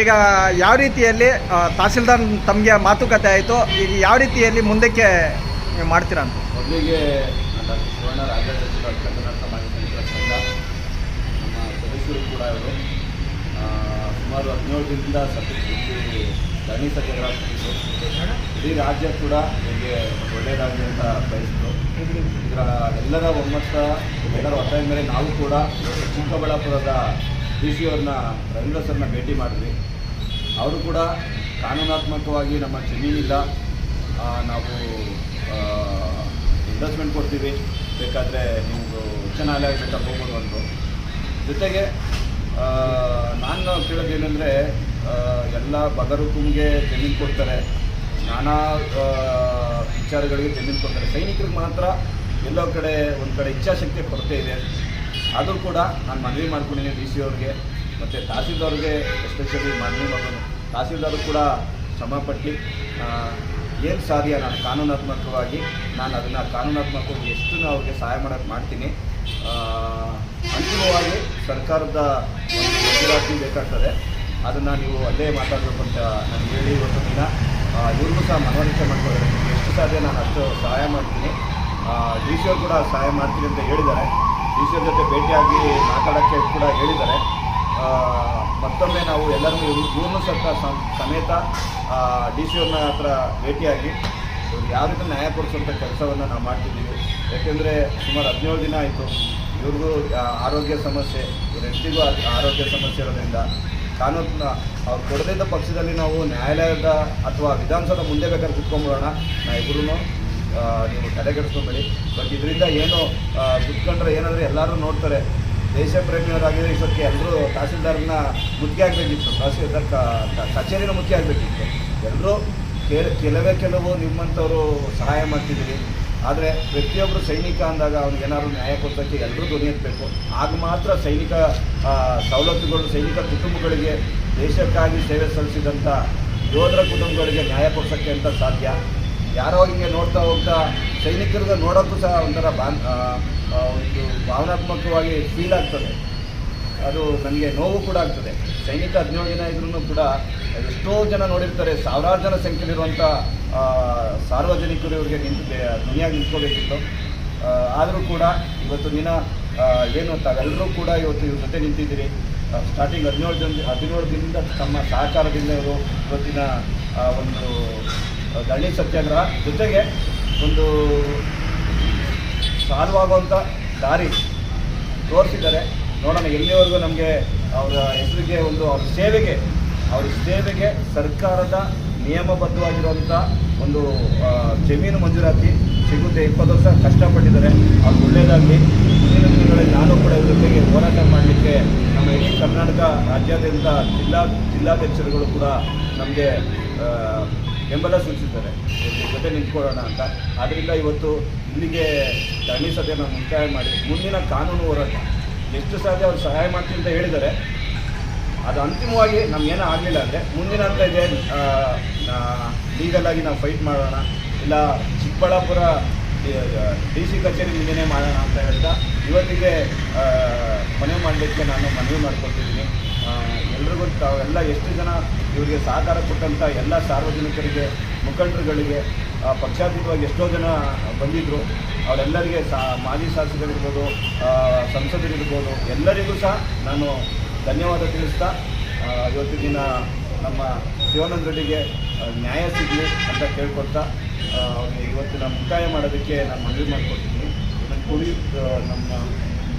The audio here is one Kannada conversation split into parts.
ಈಗ ಯಾವ ರೀತಿಯಲ್ಲಿ ತಹಸೀಲ್ದಾರ್ ತಮಗೆ ಮಾತುಕತೆ ಆಯಿತು, ಈಗ ಯಾವ ರೀತಿಯಲ್ಲಿ ಮುಂದಕ್ಕೆ ಮಾಡ್ತೀರಾ ಅಂತ? ಮೊದಲಿಗೆ ಡಾಕ್ಟರ್ ಸುವರ್ಣ ನಮ್ಮ ಸದಸ್ಯರು ಕೂಡ ಇವರು. ಸುಮಾರು ಹದಿನೇಳು ದಿನದಿಂದ ಸತತವಾಗಿ ಧರಣಿ ಸತ್ಯಾಗ್ರಹಿಸಿದ್ರು ಇಡೀ ರಾಜ್ಯ ಕೂಡ ಹೀಗೆ ರಾಜ್ಯ ಅಂತ ಬಯಸಿದ್ರು. ಇದರ ಎಲ್ಲರ ಒಮ್ಮತ, ಎಲ್ಲರ ಒತ್ತಾಯದ ಮೇಲೆ ನಾವು ಕೂಡ ಚಿಕ್ಕಬಳ್ಳಾಪುರದ ಡಿ ಸಿ ಅವ್ರನ್ನ ರವೀಂದ್ರ ಸರ್ನ ಭೇಟಿ ಮಾಡಿದ್ವಿ. ಅವರು ಕೂಡ ಕಾನೂನಾತ್ಮಕವಾಗಿ ನಮ್ಮ ಜಮೀನಿಲ್ಲ ನಾವು ಇನ್ವೆಸ್ಟ್ಮೆಂಟ್ ಕೊಡ್ತೀವಿ. ಬೇಕಾದರೆ ನಿಮ್ಮದು ಉಚ್ಚ ನ್ಯಾಯಾಲಯ ಬೇಕಾ ಹೋಗ್ಬೋದು ಜೊತೆಗೆ ನಾನು ಕೇಳೋದೇನೆಂದರೆ ಎಲ್ಲ ಬಗರುಕುಂಗೆ ಜಮೀನು ಕೊಡ್ತಾರೆ. ನಾನಾ ವಿಚಾರಗಳಿಗೆ ಜಮೀನು ಕೊಡ್ತಾರೆ. ಸೈನಿಕರಿಗೆ ಮಾತ್ರ ಎಲ್ಲೋ ಕಡೆ, ಒಂದು ಕಡೆ ಇಚ್ಛಾಶಕ್ತಿ ಕೊರತೆ ಇದೆ. ಅದು ಕೂಡ ನಾನು ಮನವಿ ಮಾಡ್ಕೊಂಡಿದ್ದೀನಿ ಡಿ ಸಿ ಅವ್ರಿಗೆ, ಮತ್ತು ತಹಸೀಲ್ದಾರ್ಗೆ, ಎಸ್ಪೆಷಲಿ ಮನವಿ ಮಾಡೋದು ತಹಸೀಲ್ದಾರ್ ಕೂಡ ಶ್ರಮಪಟ್ಟು ಏನು ಸಾಧ್ಯ? ನಾನು ಕಾನೂನಾತ್ಮಕವಾಗಿ, ನಾನು ಅದನ್ನು ಕಾನೂನಾತ್ಮಕವಾಗಿ ಎಷ್ಟು ಅವ್ರಿಗೆ ಸಹಾಯ ಮಾಡೋಕ್ಕೆ ಮಾಡ್ತೀನಿ. ಅಂತಿಮವಾಗಿ ಸರ್ಕಾರದ ಒಂದು ಬೇಕಾಗ್ತದೆ. ಅದನ್ನು ನೀವು ಅಲ್ಲೇ ಮಾತಾಡಬೇಕು ಅಂತ ನಾನು ಹೇಳಿ ಇವತ್ತು ದಿನ. ಇವ್ರಿಗೂ ಸಹ ಮನವರಿಕೆ ಮಾಡ್ಕೊಳ್ತಾರೆ ಎಷ್ಟು ಸಾಧ್ಯ? ನಾನು ಅಷ್ಟು ಸಹಾಯ ಮಾಡ್ತೀನಿ. ಡಿ ಸಿ ಕೂಡ ಸಹಾಯ ಮಾಡ್ತೀನಿ ಅಂತ ಹೇಳಿದ್ದಾರೆ. ಡಿ ಸಿ ಜೊತೆ ಭೇಟಿಯಾಗಿ ಮಾತಾಡೋಕ್ಕೆ ಕೂಡ ಹೇಳಿದ್ದಾರೆ. ಮತ್ತೊಮ್ಮೆ ನಾವು ಎಲ್ಲರೂ ಇವ್ರನ್ನೂ ಸರ್ಕಾರ ಸಮೇತ ಡಿ ಸಿ ಅವ್ರನ್ನ ಹತ್ರ ಭೇಟಿಯಾಗಿ ಇವ್ರಿಗೆ ಯಾವ ರೀತಿ ನ್ಯಾಯ ಕೊಡಿಸುವಂಥ ಕೆಲಸವನ್ನು ನಾವು ಮಾಡ್ತಿದ್ದೀವಿ. ಯಾಕೆಂದರೆ ಸುಮಾರು ಹದಿನೇಳು ದಿನ ಆಯಿತು. ಇವ್ರಿಗೂ ಆರೋಗ್ಯ ಸಮಸ್ಯೆ ಇವರೆಂಟಿಗೂ ಆರೋಗ್ಯ ಸಮಸ್ಯೆ ಇರೋದ್ರಿಂದ ಕಾನೂನು ಅವ್ರು ಕೊಡದಿದ್ದ ಪಕ್ಷದಲ್ಲಿ ನಾವು ನ್ಯಾಯಾಲಯದ ಅಥವಾ ವಿಧಾನಸೌಧ ಮುಂದೆ ಬೇಕಾದ್ರೆ ಕುತ್ಕೊಂಡ್ಬಿಡೋಣ ನಾ ಇಬ್ಬರೂ ನೀವು ತಲೆಗೆಡಿಸ್ಕೊಂಬೇಡಿ ಬಟ್ ಇದರಿಂದ ಏನು ಕುತ್ಕೊಂಡ್ರೆ ಏನಂದರೆ ಎಲ್ಲರೂ ನೋಡ್ತಾರೆ. ದೇಶ ಪ್ರೇಮಿಯವರಾಗಿದ್ರೆ ಇಷ್ಟೊತ್ತಿಗೆ ಎಲ್ಲರೂ ತಹಸೀಲ್ದಾರ್ನ ಮುಖ್ಯ ಆಗಬೇಕಿತ್ತು. ತಹಸೀಲ್ದಾರ್ ಕಚೇರಿನ ಮುಖ್ಯ ಆಗಬೇಕಿತ್ತು. ಎಲ್ಲರೂ ಕೆಲ ಕೆಲವೇ ಕೆಲವು ನಿಮ್ಮಂಥವರು ಸಹಾಯ ಮಾಡ್ತಿದ್ದೀರಿ. ಆದರೆ ಪ್ರತಿಯೊಬ್ಬರು ಸೈನಿಕ ಅಂದಾಗ ಅವ್ನಿಗೆ ಏನಾದರೂ ನ್ಯಾಯ ಕೊಡ್ತಕ್ಕೆ ಎಲ್ಲರೂ ಧ್ವನಿ ಎತ್ತಬೇಕು ಆಗ ಮಾತ್ರ ಸೈನಿಕ ಸವಲತ್ತುಗಳು, ಸೈನಿಕ ಕುಟುಂಬಗಳಿಗೆ ದೇಶಕ್ಕಾಗಿ ಸೇವೆ ಸಲ್ಲಿಸಿದಂಥ ಯೋಧರ ಕುಟುಂಬಗಳಿಗೆ ನ್ಯಾಯ ಕೊಡ್ಸೋಕ್ಕೆ ಅಂತ ಸಾಧ್ಯ. ಯಾರೋ ಹಿಂಗೆ ನೋಡ್ತಾ ಹೋಗ್ತಾ ಸೈನಿಕರಿಗೆ ನೋಡೋಕ್ಕೂ ಸಹ ಒಂಥರ ಬಾನ್ ಒಂದು ಭಾವನಾತ್ಮಕವಾಗಿ ಫೀಲ್ ಆಗ್ತದೆ. ಅದು ನನಗೆ ನೋವು ಕೂಡ ಆಗ್ತದೆ. ಸೈನಿಕ ಹದಿನೇಳು ದಿನ ಇದ್ರೂ ಕೂಡ ಎಷ್ಟೋ ಜನ ನೋಡಿರ್ತಾರೆ, ಸಾವಿರಾರು ಜನ ಸಂಖ್ಯೆಯಲ್ಲಿರುವಂಥ ಸಾರ್ವಜನಿಕರು ಇವರಿಗೆ ನಿಂತು ಧ್ವನಿಯಾಗಿ ನಿಂತ್ಕೋಬೇಕಿತ್ತು. ಆದರೂ ಕೂಡ ಇವತ್ತು ದಿನ ಏನು ಏನು ತಾವೆಲ್ಲರೂ ಕೂಡ ಇವತ್ತು ಇವ್ರ ಜೊತೆ ನಿಂತಿದ್ದೀರಿ. ಸ್ಟಾರ್ಟಿಂಗ್ ಹದಿನೇಳು ಜನ ಹದಿನೇಳು ದಿನದಿಂದ ತಮ್ಮ ಸಹಕಾರದಿಂದ ಇವರು ಇವತ್ತಿನ ಒಂದು ದಳಿ ಸತ್ಯಾಗ್ರಹ ಜೊತೆಗೆ ಒಂದು ಸಾಧುವಾಗುವಂಥ ದಾರಿ ತೋರಿಸಿದ್ದಾರೆ. ನೋಡೋಣ, ಎಲ್ಲಿವರೆಗೂ ನಮಗೆ ಅವರ ಹೆಸರಿಗೆ ಒಂದು ಅವ್ರ ಸೇವೆಗೆ ಅವ್ರ ಸೇವೆಗೆ ಸರ್ಕಾರದ ನಿಯಮಬದ್ಧವಾಗಿರುವಂಥ ಒಂದು ಜಮೀನು ಮಂಜೂರಾತಿ ಸಿಗುತ್ತೆ. ಇಪ್ಪತ್ತು ವರ್ಷ ಕಷ್ಟಪಟ್ಟಿದ್ದಾರೆ. ಅವ್ರು ಒಳ್ಳೆಯದಾಗಲಿ ಮುಂದಿನ ದಿನಗಳಲ್ಲಿ ನಾನು ಕೂಡ ಇದ್ರ ಜೊತೆಗೆ ಹೋರಾಟ ಮಾಡಲಿಕ್ಕೆ ನಮ್ಮ ಇಡೀ ಕರ್ನಾಟಕ ರಾಜ್ಯಾದ್ಯಂತ ಜಿಲ್ಲಾ, ಜಿಲ್ಲಾಧ್ಯಕ್ಷರುಗಳು ಕೂಡ ನಮಗೆ ಬೆಂಬಲ ಸೂಚಿಸಿದ್ದಾರೆ. ಜೊತೆ ನಿಂತ್ಕೊಳ್ಳೋಣ ಅಂತ. ಆದ್ದರಿಂದ ಇವತ್ತು ಇಲ್ಲಿಗೆ ಧರಣಿ ಸಭೆಯನ್ನು ಮುಕ್ತಾಯ ಮಾಡಿ ಮುಂದಿನ ಕಾನೂನು ಹೋರಾಟ. ಎಷ್ಟು ಸಾಧ್ಯ ಅವ್ರು ಸಹಾಯ ಮಾಡ್ತೀನಿ ಅಂತ ಹೇಳಿದ್ದಾರೆ. ಅದು ಅಂತಿಮವಾಗಿ ನಮ್ಗೇನೂ ಆಗಲಿಲ್ಲ ಅಂದರೆ ಮುಂದಿನ ಹಂತ ಇದೆ. ಲೀಗಲ್ ಆಗಿ ನಾವು ಫೈಟ್ ಮಾಡೋಣ. ಇಲ್ಲ ಚಿಕ್ಕಬಳ್ಳಾಪುರ ಡಿ ಸಿ ಕಚೇರಿ ಮುಂದೆನೇ ಮಾಡೋಣ ಅಂತ ಹೇಳ್ತಾ ಇವತ್ತಿಗೆ ಮನವಿ ಮಾಡಲಿಕ್ಕೆ ನಾನು ಮನವಿ ಮಾಡ್ಕೊತಿದ್ದೀನಿ ಎಲ್ರಿಗೂ ತಾವೆಲ್ಲ ಎಷ್ಟು ಜನ ಇವರಿಗೆ ಸಹಕಾರ ಕೊಟ್ಟಂಥ ಎಲ್ಲ ಸಾರ್ವಜನಿಕರಿಗೆ, ಮುಖಂಡರುಗಳಿಗೆ ಪಕ್ಷಾತೀತವಾಗಿ ಎಷ್ಟೋ ಜನ ಬಂದಿದ್ದರು ಅವರೆಲ್ಲರಿಗೆ ಸಾ, ಮಾಜಿ ಶಾಸಕರಿರ್ಬೋದು ಸಂಸದರಿರ್ಬೋದು, ಎಲ್ಲರಿಗೂ ಸಹ ನಾನು ಧನ್ಯವಾದ ತಿಳಿಸ್ತಾ ಇವತ್ತು ದಿನ ನಮ್ಮ ಶಿವಾನಂದ ರೆಡ್ಡಿಗೆ ನ್ಯಾಯ ಸಿಗಲಿ ಅಂತ ಕೇಳ್ಕೊಡ್ತಾ ಇವತ್ತಿನ ಮುಕ್ತಾಯ ಮಾಡೋದಕ್ಕೆ ನಾನು ಮನವಿ ಮಾಡಿಕೊಡ್ತೀನಿ. ನನ್ನ ಕುಡಿ ನಮ್ಮ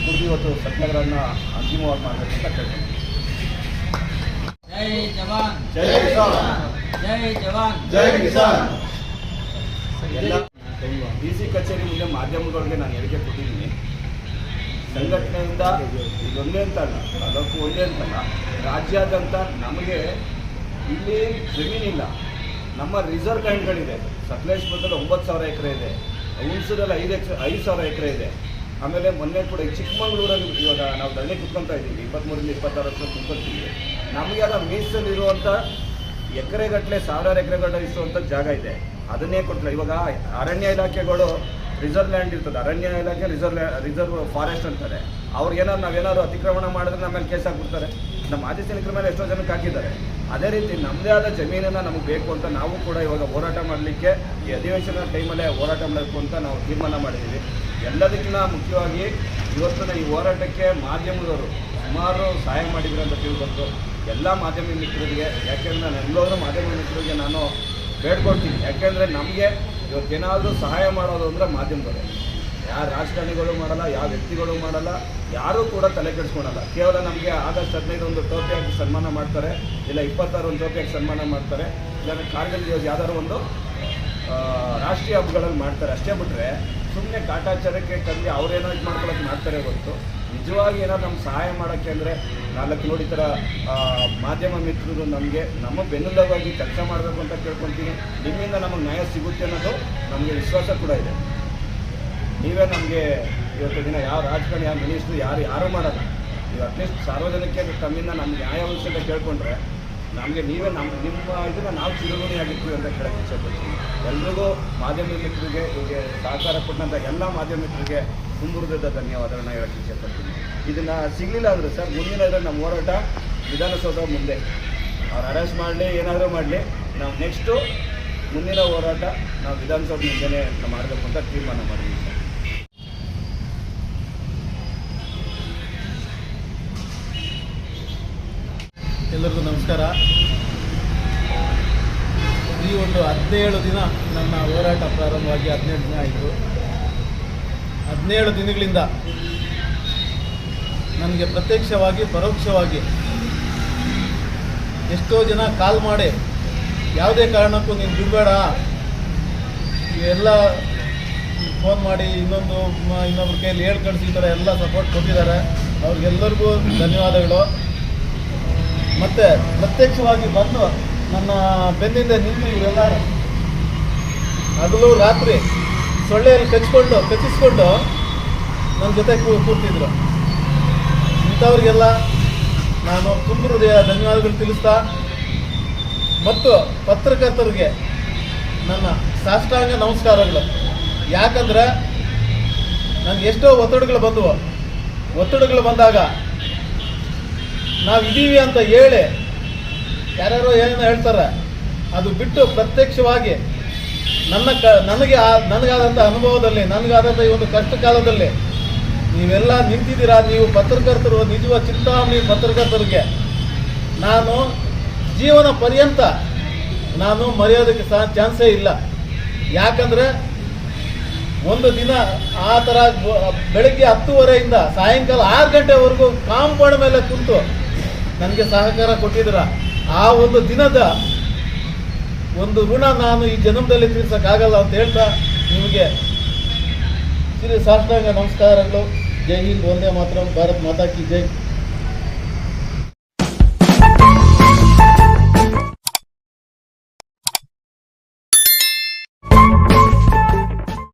ಕುಡಿದು ಇವತ್ತು ಸತ್ಯಾಗ್ರಹನ ಅಂತಿಮವಾಗಿ ಮಾಡಬೇಕಂತ ಕೇಳ್ಕೊಳ್ತೀನಿ. ಜೈ ಜವಾನ್ ಜೈ ಕಿಸಾನ್. ಜೈ ಜವಾನ್ ಜೈ ಕಿಸಾನ್ ಎಲ್ಲ ಡಿ ಸಿ ಕಚೇರಿ ಮುಂದೆ ಮಾಧ್ಯಮಗಳಿಗೆ ನಾನು ಹೇಳಿಕೆ ಕೊಟ್ಟಿದ್ದೀನಿ. ಸಂಘಟನೆಯಿಂದ ಇದೊಂದೇ ಅಂತಲ್ಲ ಅದಕ್ಕೂ ಒಂದೇ ಅಂತಲ್ಲ ರಾಜ್ಯಾದ್ಯಂತ ನಮಗೆ ಇಲ್ಲಿ ಜಮೀನಿಲ್ಲ ನಮ್ಮ ರಿಸರ್ವ್ ಲ್ಯಾಂಡ್ಗಳಿದೆ ಸಕಲೇಶ್ಪುರದಲ್ಲಿ ಒಂಬತ್ತು ಸಾವಿರ ಎಕರೆ ಇದೆ. ಹುಣಸೂರಲ್ಲಿ ಐದು ಎಕರೆ ಐದು ಸಾವಿರ ಎಕರೆ ಇದೆ. ಆಮೇಲೆ ಮೊನ್ನೆ ಕೂಡ ಚಿಕ್ಕಮಗಳೂರಲ್ಲಿ ಇವಾಗ ನಾವು ಧರಣಿ ಕುತ್ಕೊತಾ ಇದ್ದೀವಿ ಇಪ್ಪತ್ತ್ಮೂರಿಂದ ಇಪ್ಪತ್ತಾರು ವರ್ಷ ಕುತ್ಕೊತೀವಿ. ನಮಗೆ ಅದರ ಮೀಸಲಿರುವಂಥ ಎಕರೆಗಟ್ಟಲೆ ಸಾವಿರಾರು ಎಕರೆಗಟ್ಟಲೆ ಇರಿಸುವಂಥ ಜಾಗ ಇದೆ. ಅದನ್ನೇ ಕೊಟ್ಟಿಲ್ಲ ಇವಾಗ ಅರಣ್ಯ ಇಲಾಖೆಗಳು ರಿಸರ್ವ್ ಲ್ಯಾಂಡ್ ಇರ್ತದೆ. ಅರಣ್ಯ ಇಲಾಖೆ ರಿಸರ್ವ್ ರಿಸರ್ವ್ ಫಾರೆಸ್ಟ್ ಅಂತಾರೆ. ಅವ್ರಿಗೇನಾದ್ರು ನಾವೇನಾದ್ರು ಅತಿಕ್ರಮಣ ಮಾಡಿದ್ರೆ ನಮ್ಮ ಮೇಲೆ ಕೇಸ್ ಹಾಕ್ಬಿಡ್ತಾರೆ. ನಮ್ಮ ಮಾಜಿ ಸೈನಿಕರ ಮೇಲೆ ಎಷ್ಟೋ ಜನಕ್ಕೆ ಹಾಕಿದ್ದಾರೆ. ಅದೇ ರೀತಿ ನಮ್ಮದೇ ಆದ ಜಮೀನನ್ನು ನಮಗೆ ಬೇಕು ಅಂತ ನಾವು ಕೂಡ ಇವಾಗ ಹೋರಾಟ ಮಾಡಲಿಕ್ಕೆ ಈ ಅಧಿವೇಶನ ಟೈಮಲ್ಲೇ ಹೋರಾಟ ಮಾಡಬೇಕು ಅಂತ ನಾವು ತೀರ್ಮಾನ ಮಾಡಿದ್ದೀವಿ. ಎಲ್ಲದಕ್ಕಿಂತ ಮುಖ್ಯವಾಗಿ ಇವತ್ತಿನ ಈ ಹೋರಾಟಕ್ಕೆ ಮಾಧ್ಯಮದವರು ಸುಮಾರು ಸಹಾಯ ಮಾಡಿದ್ರು ಅಂತ ತಿಳ್ಕೊಂಡು ಎಲ್ಲ ಮಾಧ್ಯಮ ಮಿತ್ರರಿಗೆ, ಯಾಕೆಂದರೆ ನಾನು ಎಲ್ಲೋದ್ರೂ ಮಾಧ್ಯಮ ಮಿತ್ರರಿಗೆ ನಾನು ಬೇಡ್ಕೊಡ್ತೀನಿ ಯಾಕೆಂದರೆ ನಮಗೆ ಇವತ್ತೇನಾದರೂ ಸಹಾಯ ಮಾಡೋದು ಅಂದರೆ ಮಾಧ್ಯಮದವರು. ಯಾವ ರಾಜಕಾರಣಿಗಳು ಮಾಡಲ್ಲ, ಯಾವ ವ್ಯಕ್ತಿಗಳು ಮಾಡಲ್ಲ, ಯಾರೂ ಕೂಡ ತಲೆ ಕೆಡಿಸ್ಕೊಳಲ್ಲ. ಕೇವಲ ನಮಗೆ ಆಗಸ್ಟ್ ಹದಿನೈದು ಒಂದು ಟೋಪಿ ಹಾಕಿ ಸನ್ಮಾನ ಮಾಡ್ತಾರೆ, ಇಲ್ಲ ಇಪ್ಪತ್ತಾರು ಒಂದು ಟೋಪಿ ಹಾಕಿ ಸನ್ಮಾನ ಮಾಡ್ತಾರೆ, ಇಲ್ಲ ಕಾರ್ಗಿಲ್ ದಿವಸ ಯಾವ್ದಾದ್ರು ಒಂದು ರಾಷ್ಟ್ರೀಯ ಹಬ್ಬಗಳಲ್ಲಿ ಮಾಡ್ತಾರೆ. ಅಷ್ಟೇ ಬಿಟ್ಟರೆ ಸುಮ್ಮನೆ ಕಾಟಾಚಾರಕ್ಕೆ ತಂದು ಅವ್ರೇನೋ ಇದು ಮಾಡ್ಕೊಳಕ್ಕೆ ಮಾಡ್ತಾರೆ ಹೊರತು. ನಿಜವಾಗಿ ಏನೋ ನಮ್ಗೆ ಸಹಾಯ ಮಾಡೋಕ್ಕೆ ಅಂದರೆ ನಾಲ್ಕು ನೋಡಿ ಥರ ಮಾಧ್ಯಮ ಮಿತ್ರರು ನಮಗೆ ನಮ್ಮ ಬೆನ್ನೆಲುಬಾಗಿ ಕೆಲಸ ಮಾಡಬೇಕು ಅಂತ ಕೇಳ್ಕೊತೀನಿ ನಿಮ್ಮಿಂದ ನಮಗೆ ನ್ಯಾಯ ಸಿಗುತ್ತೆ ಅನ್ನೋದು ನಮಗೆ ವಿಶ್ವಾಸ ಕೂಡ ಇದೆ. ನೀವೇ ನಮಗೆ ಇವತ್ತು ದಿನ ಯಾವ ರಾಜಕಾರಣಿ, ಯಾವ ಮಿನಿಸ್ಟ್ರು ಯಾರು, ಯಾರೂ ಮಾಡಲ್ಲ. ನೀವು ಅಟ್ಲೀಸ್ಟ್ ಸಾರ್ವಜನಿಕ ತಮ್ಮಿಂದ ನಮ್ಗೆ ನ್ಯಾಯ ಅಂತ ಕೇಳ್ಕೊಂಡ್ರೆ ನಮಗೆ ನೀವೇ ನಮ್ಮ ನಿಮ್ಮ ಇದನ್ನು ನಾವು ಚಿರಋಣಿಯಾಗಿರ್ತೀವಿ ಅಂತ ಕೇಳಕ್ಕೆ ಇಷ್ಟಪಡ್ತೀವಿ ಎಲ್ರಿಗೂ ಮಾಧ್ಯಮ ಮಿತ್ರರಿಗೆ ಹೀಗೆ ಸಹಕಾರ ಕೊಟ್ಟಂಥ ಎಲ್ಲ ಮಾಧ್ಯಮ ಮಿತ್ರರಿಗೆ ತುಂಬುರಿದ ಧನ್ಯವಾದಗಳನ್ನ ಹೇಳಕ್ಕೆ ಇಷ್ಟಪಡ್ತೀನಿ ಇದನ್ನು ಸಿಗಲಿಲ್ಲ ಅಂದರೆ ಸರ್ ಮುಂದಿನ ನಮ್ಮ ಹೋರಾಟ ವಿಧಾನಸೌಧ ಮುಂದೆ. ಅವ್ರು ಅರೆಸ್ಟ್ ಮಾಡಲಿ, ಏನಾದರೂ ಮಾಡಲಿ, ನಾವು ನೆಕ್ಸ್ಟು ಮುಂದಿನ ಹೋರಾಟ ನಾವು ವಿಧಾನಸೌಧ ಮುಂದೆನೇ ಮಾಡಬೇಕು ಅಂತ ತೀರ್ಮಾನ ಮಾಡಿದ್ದೀವಿ ಸರ್. ಎಲ್ಲರಿಗೂ ನಮಸ್ಕಾರ. ಈ ಒಂದು ಹದಿನೇಳು ದಿನ ನನ್ನ ಹೋರಾಟ ಪ್ರಾರಂಭವಾಗಿ ಹದಿನೇಳು ದಿನ ಆಯಿತು. ಹದಿನೇಳು ದಿನಗಳಿಂದ ನನಗೆ ಪ್ರತ್ಯಕ್ಷವಾಗಿ, ಪರೋಕ್ಷವಾಗಿ ಎಷ್ಟೋ ಜನ ಕಾಲ್ ಮಾಡಿ, ಯಾವುದೇ ಕಾರಣಕ್ಕೂ ನೀನು ಬಿಡಬೇಡ. ಎಲ್ಲ ಫೋನ್ ಮಾಡಿ ಇನ್ನೊಂದು, ಇನ್ನೊಬ್ರ ಕೈಯಲ್ಲಿ ಹೇಳಿ ಕಳಿಸಿ ಈ ಥರ ಎಲ್ಲ ಸಪೋರ್ಟ್ ಕೊಟ್ಟಿದ್ದಾರೆ. ಅವ್ರಿಗೆಲ್ಲರಿಗೂ ಧನ್ಯವಾದಗಳು. ಮತ್ತೆ ಪ್ರತ್ಯಕ್ಷವಾಗಿ ಬಂದು ನನ್ನ ಬೆನ್ನಿಂದ ನಿಂತು ಇವರೆಲ್ಲ ಹಗಲು ರಾತ್ರಿ ಸೊಳ್ಳೆಯಲ್ಲಿ ಕಚ್ಕೊಂಡು, ಕಚ್ಚಿಸ್ಕೊಂಡು ನನ್ನ ಜೊತೆ ಕೂತಿದ್ರು. ಇಂಥವ್ರಿಗೆಲ್ಲ ನಾನು ತುಂಬ ಹೃದಯ ಧನ್ಯವಾದಗಳು ತಿಳಿಸ್ತಾ, ಮತ್ತು ಪತ್ರಕರ್ತರಿಗೆ ನನ್ನ ಸಾಷ್ಟಾಂಗ ನಮಸ್ಕಾರಗಳು. ಯಾಕಂದ್ರೆ ನನಗೆ ಎಷ್ಟೋ ಒತ್ತಡಗಳು ಬಂದವು. ಒತ್ತಡಗಳು ಬಂದಾಗ ನಾವು ಇದ್ದೀವಿ ಅಂತ ಹೇಳಿ ಯಾರ್ಯಾರೋ ಏನೋ ಹೇಳ್ತಾರೆ, ಅದು ಬಿಟ್ಟು ಪ್ರತ್ಯಕ್ಷವಾಗಿ ನನ್ನ ಕ, ನನಗೆ ಆ- ನನಗಾದಂಥ ಅನುಭವದಲ್ಲಿ ನನಗಾದಂಥ ಈ ಒಂದು ಕಷ್ಟ ಕಾಲದಲ್ಲಿ ನೀವೆಲ್ಲ ನಿಂತಿದ್ದೀರಾ? ನೀವು ಪತ್ರಕರ್ತರು ನಿಜವ ಚಿಂತಾಮಣಿ ಪತ್ರಕರ್ತರಿಗೆ. ನಾನು ಜೀವನ ಪರ್ಯಂತ ನಾನು ಮರೆಯೋದಕ್ಕೆ ಸಹ ಚಾನ್ಸೇ ಇಲ್ಲ. ಯಾಕಂದರೆ ಒಂದು ದಿನ ಆ ಥರ ಬೆಳಗ್ಗೆ ಹತ್ತುವರೆಯಿಂದ ಸಾಯಂಕಾಲ ಆರು ಗಂಟೆವರೆಗೂ ಕಾಂಪೌಂಡ್ ಮೇಲೆ ಕುಂತು ನನಗೆ ಸಹಕಾರ ಕೊಟ್ಟಿದ್ದೀರ? ಆ ಒಂದು ದಿನದ ಒಂದು ಋಣ ನಾನು ಈ ಜನ್ಮದಲ್ಲಿ ತೀರ್ಸೋಕ್ಕಾಗಲ್ಲ ಅಂತ ಹೇಳ್ತಾ ನಿಮಗೆ ಶ್ರೀ ಸಾಷ್ಟಾಂಗ ನಮಸ್ಕಾರಗಳು. ಜೈ ಹಿಂದ್ ಒಂದೇ ಮಾತ್ರ, ಭಾರತ್ ಮಾತಾ ಕಿ ಜೈ.